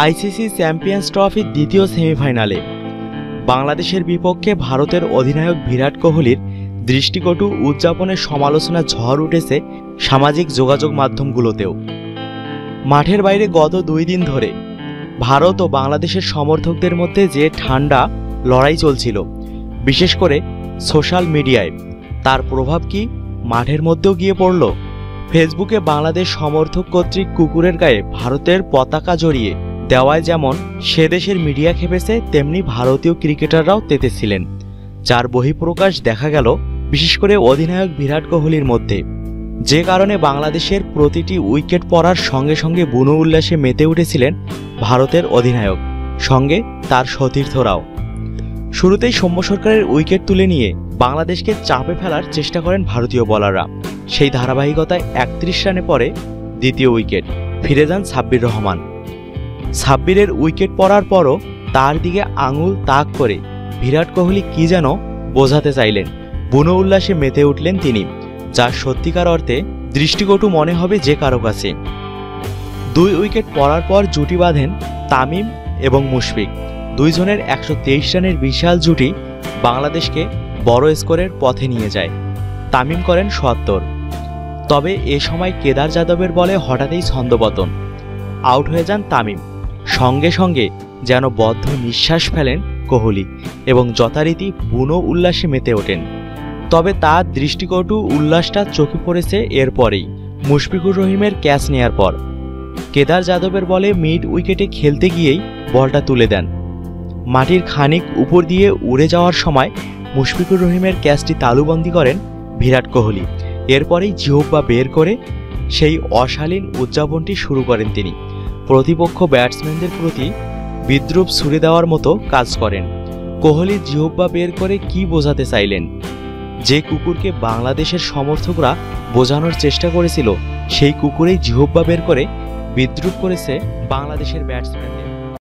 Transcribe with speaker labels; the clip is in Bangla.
Speaker 1: আইসিসি চ্যাম্পিয়ন্স ট্রফির দ্বিতীয় সেমিফাইনালে। বাংলাদেশের বিপক্ষে ভারতের অধিনায়ক বিরাট কোহলির দৃষ্টিকটু উদযাপনের সমালোচনা ঝড় উঠেছে সামাজিক যোগাযোগ মাধ্যমগুলোতেও। মাঠের বাইরে গত দুই দিন ধরে ভারত ও বাংলাদেশের সমর্থকদের মধ্যে যে ঠান্ডা লড়াই চলছিল, বিশেষ করে সোশ্যাল মিডিয়ায়, তার প্রভাব কি মাঠের মধ্যেও গিয়ে পড়ল? ফেসবুকে বাংলাদেশ সমর্থক কর্তৃক কুকুরের গায়ে ভারতের পতাকা জড়িয়ে দেওয়ায় যেমন সে দেশের মিডিয়া খেপেছে, তেমনি ভারতীয় ক্রিকেটাররাও তেতেছিলেন। যার বহিঃপ্রকাশ দেখা গেল, বিশেষ করে অধিনায়ক বিরাট কোহলির মধ্যে। যে কারণে বাংলাদেশের প্রতিটি উইকেট পড়ার সঙ্গে সঙ্গে বুনো উল্লাসে মেতে উঠেছিলেন ভারতের অধিনায়ক, সঙ্গে তার সতীর্থরাও। শুরুতেই সৌম্য সরকারের উইকেট তুলে নিয়ে বাংলাদেশকে চাপে ফেলার চেষ্টা করেন ভারতীয় বলাররা। সেই ধারাবাহিকতায় একত্রিশ রানে পরে দ্বিতীয় উইকেট, ফিরে যান সাব্বির রহমান। সাব্বিরের উইকেট পড়ার পরও তার দিকে আঙুল তাক করে বিরাট কোহলি কি যেন বোঝাতে চাইলেন। বুনো উল্লাসে মেতে উঠলেন তিনি, যা সত্যিকার অর্থে দৃষ্টিকটু মনে হবে যে কারও কাছে। দুই উইকেট পড়ার পর জুটি বাঁধেন তামিম এবং মুশফিক। দুইজনের একশো তেইশ রানের বিশাল জুটি বাংলাদেশকে বড় স্কোরের পথে নিয়ে যায়। তামিম করেন সত্তর। তবে এ সময় কেদার যাদবের বলে হঠাৎই ছন্দপতন আউট হয়ে যান তামিম। সঙ্গে সঙ্গে যেন বদ্ধ নিঃশ্বাস ফেলেন কোহলি এবং যথারীতি বুনো উল্লাসে মেতে ওঠেন। তবে তার দৃষ্টিকটু উল্লাসটা চোখে পড়েছে এরপরেই, মুশফিকুর রহিমের ক্যাচ নেয়ার পর। কেদার যাদবের বলে মিড উইকেটে খেলতে গিয়েই বলটা তুলে দেন। মাটির খানিক উপর দিয়ে উড়ে যাওয়ার সময় মুশফিকুর রহিমের ক্যাচটি তালুবন্দি করেন বিরাট কোহলি। এরপরেই জিহব্বা বের করে সেই অশালীন উদযাপনটি শুরু করেন তিনি। প্রতিপক্ষ ব্যাটসম্যানদের প্রতি বিদ্রুপ ছুড়ে দেওয়ার মতো কাজ করেন। কোহলি জিহব্বা বের করে কি বোঝাতে চাইলেন? যে কুকুরকে বাংলাদেশের সমর্থকরা বোঝানোর চেষ্টা করেছিল, সেই কুকুরেই জিহব্বা বের করে বিদ্রুপ করেছে বাংলাদেশের ব্যাটসম্যানদের।